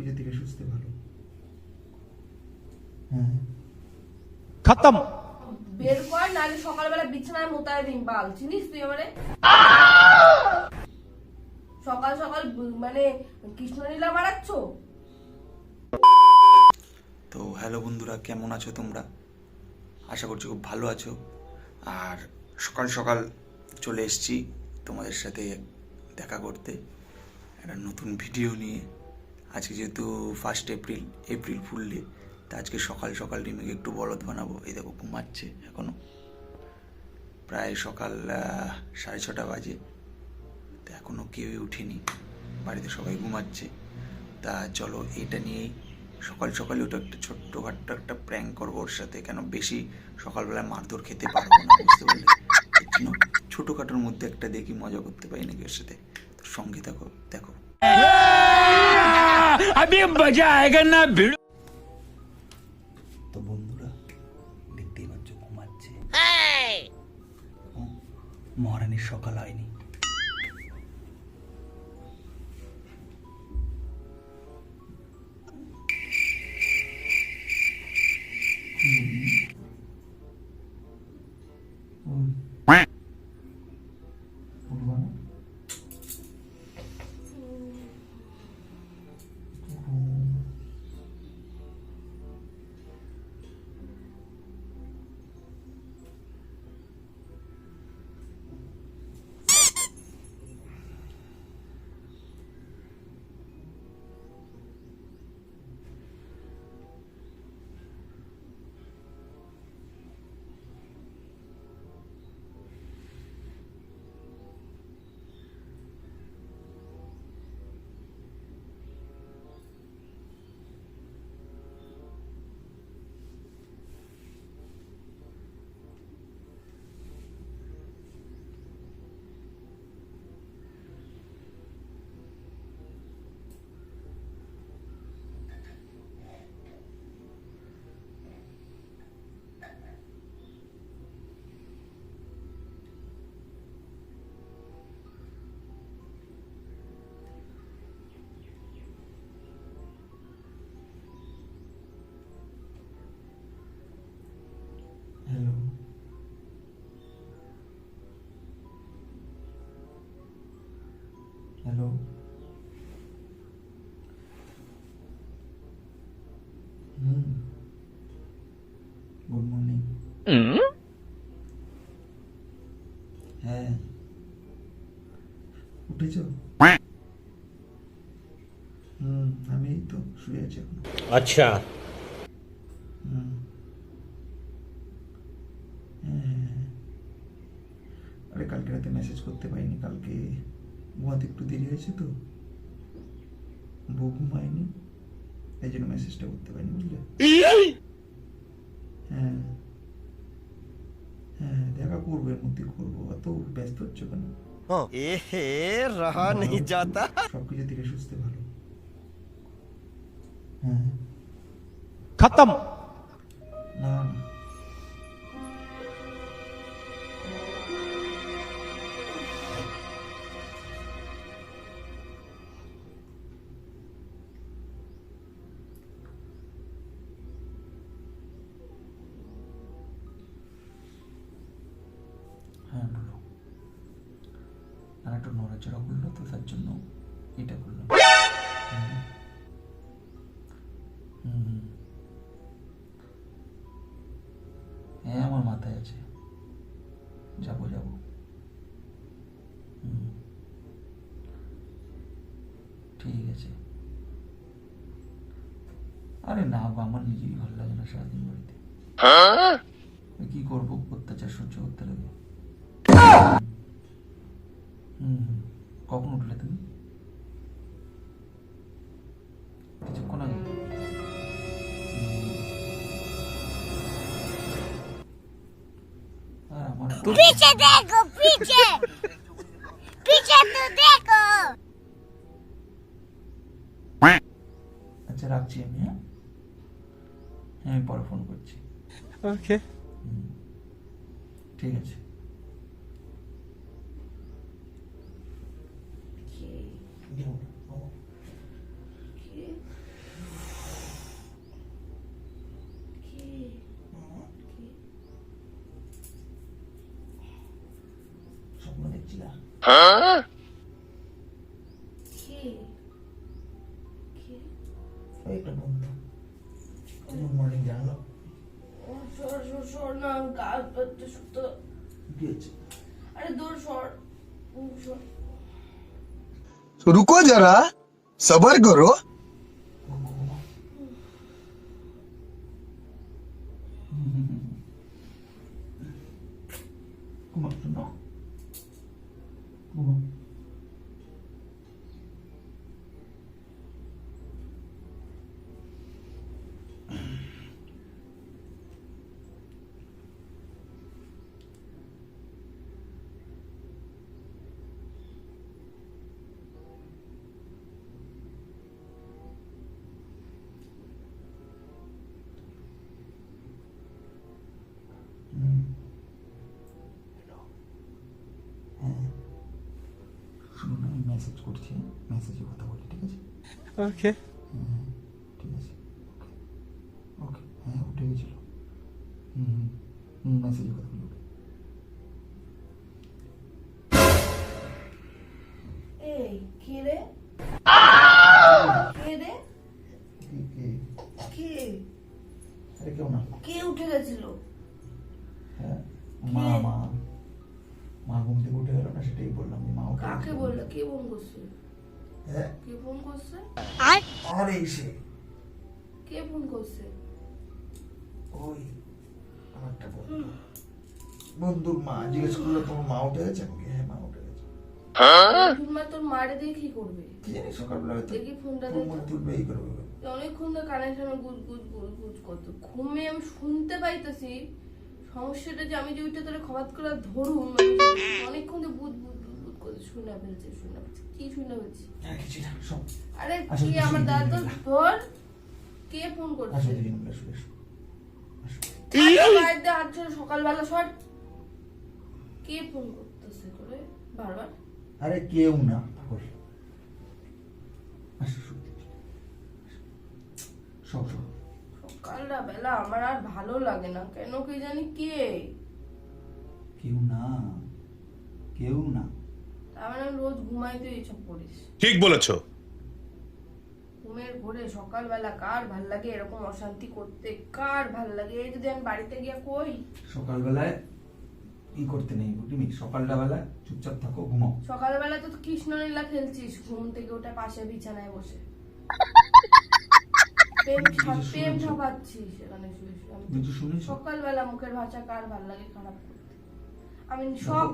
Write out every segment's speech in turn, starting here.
খুঁজে ধীরে সুস্থ ভালো। হ্যাঁ খতম। বের কর নালে সকালবেলা বিছানায় মোতায় দিন বাল। চিনিস তুই মানে সকাল সকাল মানে কৃষ্ণলীলা মারাচ্ছ তো হ্যালো বন্ধুরা কেমন আছো তোমরা? আশা করছি খুব ভালো আছো। আর সকাল সকাল চলে এসছি তোমাদের সাথে দেখা করতে। একটা নতুন ভিডিও নিয়ে। আজকে যেহেতু first April April fool day তা আজকে সকাল সকাল রিমিকে একটু বলদ বানাবো। এই দেখো ঘুমাচ্ছে এখনও। প্রায় সকাল সাড়ে ছটা বাজে। তা এখনও কেউই উঠেনি। বাড়িতে সবাই ঘুমাচ্ছে। তা চলো এটা নিয়েই সকাল সকালে ওটা একটা ছোট্ট ছোট্টখাট্ট একটা প্র্যাঙ্ক করব ওর সাথে। কেন বেশি সকালবেলায় মারধর খেতে পারব না, বুঝতে পারলে? ছোটোখাটোর মধ্যে একটা দেখি মজা করতে পারি নাকি ওর সাথে? সঙ্গে থাকো, দেখো। अभी मजा आएगा ना भिड़ो তো বন্ধুরা দেখতেই পাচ্ছ ঘুমাচ্ছে ও, মহারানীর সকাল হয়নি হ্যাঁ। আচ্ছা। হ্যাঁ। আরে কালকে রাতে মেসেজ করতে পারিনি কালকে ঘুমাতে একটু দেরি হয়েছে তো। বউ ঘুমায়নি এই জন্য মেসেজটা করতে পারিনি বুঝলে? মধ্যে ঘুরবো অত ব্যস্ত হচ্ছ কেন? সবকিছু ধীরে সুস্থে ভালো। হ্যাঁ। খতম। না না। হ্যাঁ বলো আর একটু নড়াচড়া করল তো তার জন্য এটা করল হুম। হ্যাঁ আমার মাথায় আছে। যাব যাব। ঠিক আছে। আরে না বা আমার নিজেরই ভালো লাগে না সারাদিন বাড়িতে। কি করব? অত্যাচার সহ্য করতে লাগে। কখন উঠলে তুমি? কিছুক্ষণ আগে। আচ্ছা রাখছি আমি হ্যাঁ? আমি পরে ফোন করছি। ওকে ঠিক আছে। Huh? একটা বন্ধু গুড মর্নিং জানো ও সর সর না গাছ পাতে সুতো দিয়েছে रुको जरा सबर करो করছি মেসেজে কথা বলি ঠিক আছে. হ্যাঁ ঠিক আছে ওকে ওকে হ্যাঁ উঠে গেছিল। হুম হুম হুম মেসেজে কথা বলি ওকে এই কে রে? ফোন করছে? আরে সে কে ফোন করছে? ওই আমার একটা বন্ধু। বন্ধুর মা জিজ্ঞেস করল তোমার মা উঠে গেছে? আমি হ্যাঁ মা উঠে গেছে। মা তোর মারে দিয়ে কি করবে? কি জানি সকালবেলা হয়তো দেখি ফোনটা তুলবে এই করবে অনেকক্ষণ ধরে কানের সামনে গুজ গুজ গুজ গুজ করতো ঘুমে আমি শুনতে পাইতেছি সমস্যাটা যে আমি যে ওইটা ধরে খবাত করে ধরুম আমি যে অনেকক্ষণ ধরে বুধ করে শুনে ফেলছে শুনে ফেলছে। কি শুনে ফেলছি? কিছু না সব আরে কি আমার শুনতে দাদা পেলাম না। ধর কে ফোন করছে? দিদি আমরা শুয়ে আসো আসো আরে বাড়িতে হাত সকালবেলা সর। কে ফোন করতেছে করে? বারবার? আরে কেউ না সকালটা বেলা আমার আর ভালো লাগে না। কেন কি জানি কে? কেউ না কেউ না। করিস। ঠিক বলেছ। ঘুমের ঘোরে সকালবেলা কার ভালো লাগে এরকম অশান্তি করতে কার ভালো লাগে? এই যদি আমি বাড়িতে গিয়ে কই? সকালবেলায় ই করতে নেই বুঝলি সকালটা বেলা চুপচাপ থাকো ঘুমাও। সকালবেলা তো কৃষ্ণলীলা খেলছিস ঘুম থেকে ওটা পাশে বিছানায় বসে। প্রেম শুনেছো। সকালবেলা মুখের ভাষা কার ভালো লাগে খারাপ আমি সব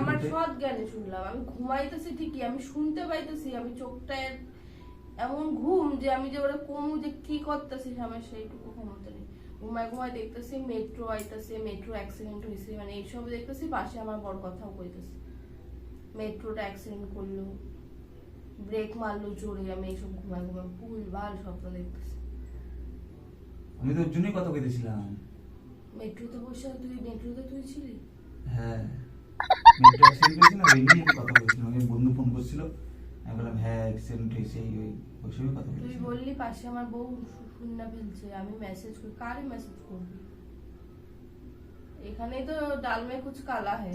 আমার সৎ জ্ঞানে শুনলাম। আমি ঘুমাইতেছি ঠিকই আমি শুনতে পাইতেছি আমি চোখটা এমন ঘুম যে আমি যে ওরা কমু যে কি করতেছিস আমার সেইটুকু ক্ষমতা নেই। ঘুমায় ঘুমায় দেখতেছি মেট্রো আইতেছে মেট্রো অ্যাক্সিডেন্ট হয়েছে মানে এইসব দেখতেছি পাশে আমার বড় কথাও কইতেছে। মেট্রোটা অ্যাক্সিডেন্ট করল ব্রেক মারলো জোরে আমি এইসব ঘুমায় ঘুমায় ভুল ভালো স্বপ্ন দেখতেছি। আমি তো ওর জন্যই কথা কইতেছিলাম। মেট্রোতে বসে তুই মেট্রোতে তুই ছিলি? হ্যাঁ। মেট্রো অ্যাক্সিডেন্ট হয়েছে ওই নিয়ে কথা বলছিলাম আমি বন্ধু ফোন করছিল। আমি বললাম হ্যাঁ অ্যাক্সিডেন্ট হয়েছে এই ওই ওই সবই কথা তুই বলছিলাম বললি পাশে আমার বউ শূন্য ফেলছে আমি মেসেজ করি কারে মেসেজ করবি? এখানেই তো ডালমে কুচ কালা है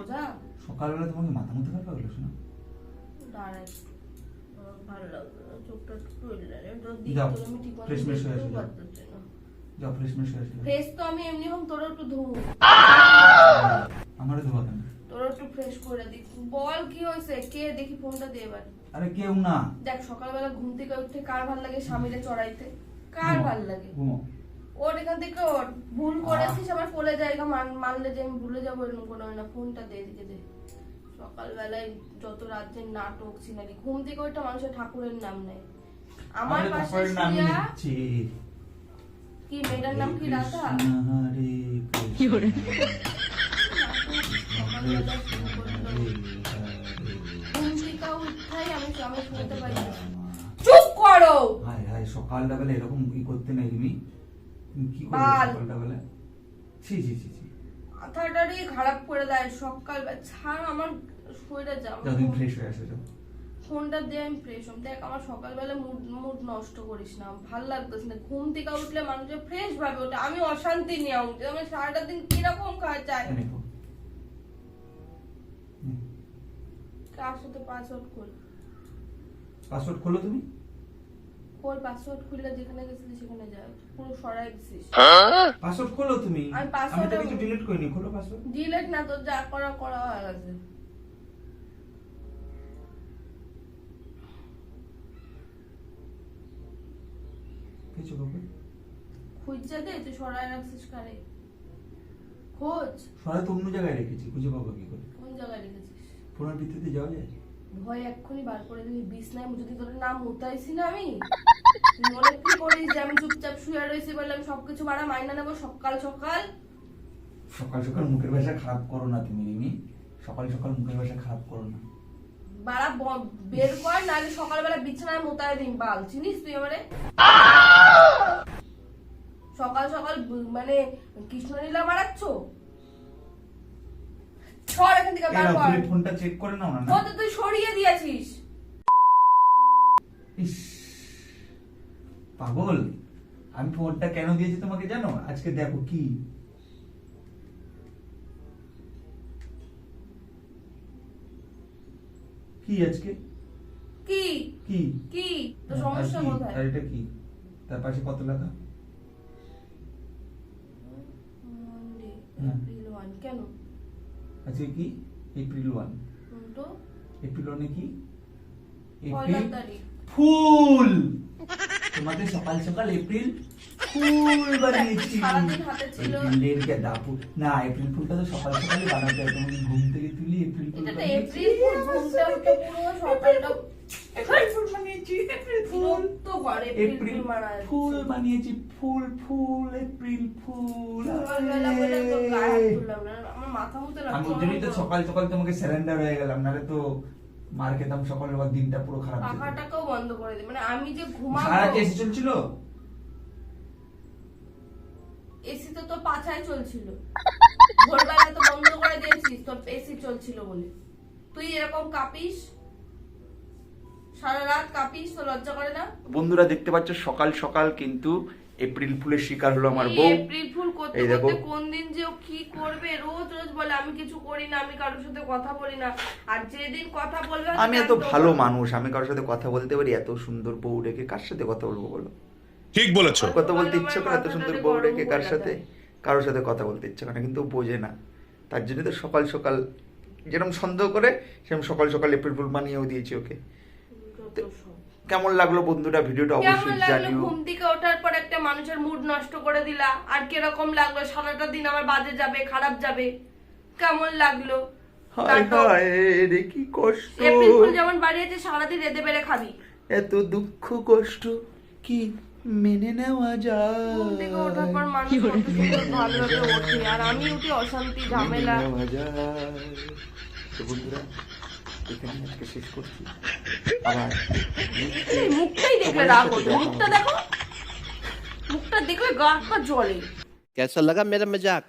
বোঝা? সকালবেলা তোমাকে মাথা মতো ব্যাপার হলো শোনা। দাঁড়াই। আমার ভালো লাগবে না, চোখটা একটু দিক আমি ঠিক হয়ে দেখতেও যাও ফ্রেশ মেশ ফ্রেশ তো আমি এমনি হোক তোর একটু ধুবো কেন তোর একটু ফ্রেশ করে দিই বল কি হয়েছে? কে? দেখি ফোনটা দে এবার। আরে কেউ না। দেখ সকালবেলা ঘুম থেকে কার ভালো লাগে স্বামীরে চড়াইতে? কার ভালো লাগে? ঘুমো। ওর এখান থেকে ওর ভুল করেছিস আমার কোলে জায়গা মানলে যে আমি ভুলে যাব এরকম কোনো না। ফোনটা দে এদিকে দে। সকালবেলায় যত রাজ্যের নাটক সিনারি ঘুম থেকে ওইটা মানুষের ঠাকুরের নাম নেয়। আমার পাশে শুয়া কি মেয়েটার নাম কি রাধা? কি করে? চুপ করো! হায় হায় এরকম ই করতে নেই তুমি কি করবে বাল। সকালটা বেলা? ছি ছি ছি ছি। মাথাটারই খারাপ করে দেয় সকালবেলা। ছাড় আমার শরীরে যাও যাও তুমি ফ্রেশ হয়ে আসো যাও। ফোনটা দিয়ে আমি ফ্রেশ হম দেখ আমার সকালবেলা মুড মুড নষ্ট করিস না। ভালো লাগতেছে না। ঘুম থেকে উঠলে মানুষের ফ্রেশ ভাবে ওটা আমি অশান্তি নিয়ে উঠি। আমি সারাটা দিন কীরকম খাওয়া চাই। কার সাথে পাসওয়ার্ড খোল? পাসওয়ার্ড খোলো তুমি? খোল পাসওয়ার্ড খুললে যেখানে গেছিলি সেখানে যা। পুরো সরাই দিছিস। পাসওয়ার্ড খোলো তুমি? আমি আমি তো কিছু ডিলিট করিনি। খোলো পাসওয়ার্ড ডিলেট না তোর যা করা করা হয়ে গেছে। কিছু বাবু খুঁজছে দে তুই সরাই রাখছিস কারে? খোঁজ। সরাই তো অন্য জায়গায় রেখেছি খুঁজে পাবো কি করে? কোন জায়গায় রেখেছিস? ফোনের ভিত্তিতে যাওয়া যায়? ভয় এক্ষুনি বার করে বিছনায় যদি তোর নাম না আমি মনে কি করিস যে আমি চুপচাপ শুয়ে রয়েছি বলে আমি সবকিছু বাড়া মাইনা নেব সকাল সকাল? সকাল সকাল মুখের ভাষা খারাপ করো না তুমি রিমি। সকাল সকাল মুখের ভাষা খারাপ করো না। বাড়া বের কর নাহলে সকালবেলা বিছানায় মোতায় দিন বাল। চিনিস তুই আমারে? সকাল সকাল মানে কৃষ্ণলীলা মারাচ্ছ? এখান থেকে বার কর। ফোনটা চেক করে নাও না না? ফোন তুই সরিয়ে দিয়েছিস? পাগল। আমি ফোনটা কেন দিয়েছি তোমাকে জানো? আজকে দেখো কি কি আজকে কি কি কি তো হ্যাঁ, আর সমস্যা কি? কোথায় আর এটা কি তার পাশে কত লেখা Monday, হ্যাঁ। April 1 কেন আজকে কি এপ্রিল ওয়ান হুম তো এপ্রিল ওয়ানে কি পয়লা এপ্রিল তারিখ ফুল তোমাদের সকাল সকাল এপ্রিল ফুল বানিয়েছি সারাদিন হাতে ছিল। এপ্রিলের গেঁদা না এপ্রিল ফুলটা তো সকাল বানাতে হয় তোমাকে ঘুম থেকে তুলি এপ্রিল ফুল। এপ্রিল ফুল ঘুমটা উঠে পুরো সকালটা ফুল বানিয়েছি ফুল ফুল এপ্রিল ফুল আমি ওই জন্যই তো সকাল সকাল তোমাকে স্যালেন্ডার হয়ে গেলাম নাহলে তো মার খেতাম সকালের দিনটা পুরো খারাপ। পাখাটাকেও বন্ধ করে দিই মানে আমি যে ঘুমাবো সারা কি চলছিল এসি তো তোর পাছায় চলছিল। ভোরবেলা তো বন্ধ করে দিয়েছিস তোর এসি চলছিল বলে। তুই এরকম কাঁপিস? সারা রাত কাঁপিস তো লজ্জা করে না? বন্ধুরা দেখতে পাচ্ছ সকাল সকাল কিন্তু এপ্রিল ফুলের শিকার হলো আমার বউ। এপ্রিল ফুল করতে করতে কোন দিন যে ও কি করবে রোজ রোজ বলে আমি কিছু করি না আমি কারোর সাথে কথা বলি না। আর যেদিন কথা বলবে আমি এত ভালো মানুষ আমি কারোর সাথে কথা বলতে পারি এত সুন্দর বউ রেখে কার সাথে কথা বলব বলো? ঠিক বলেছ। কথা বলতে ইচ্ছে করে এত সুন্দর বউ রেখে কার সাথে। কারোর সাথে কথা বলতে ইচ্ছে করে কিন্তু বোঝে না। তার জন্য তো সকাল সকাল যেরকম সন্দেহ করে সেরকম সকাল সকাল এপ্রিল ফুল বানিয়েও দিয়েছি ওকে। কেমন লাগল বন্ধুরা? ভিডিওটা অবশ্যই জানিও। ঘুম থেকে ওঠার পর একটা মানুষের মুড নষ্ট করে দিলা। আর কীরকম লাগল? সারাটা দিন আমার বাজে যাবে খারাপ যাবে। কেমন লাগল? হায় হায় রে কি কষ্ট। এপ্রিল ফুল যেমন বাড়িয়েছে সারাদিন রেঁধে বেড়ে খাবি। এত দুঃখ কষ্ট কি মেনে নেওয়া ঘুম থেকে ওঠার পর যায় মানুষ কত সুন্দর ভালোভাবে ওঠে আর আমি উঠি অশান্তি ঝামেলা মেনে নেওয়া যায় তো বন্ধুরা এখানে আজকে শেষ করছি আবার এই মুখটাই দেখলে রাগ হতো মুখটা দেখো মুখটা দেখলে গা হাত পা জ্বলে कैसा लगा मेरा मजाक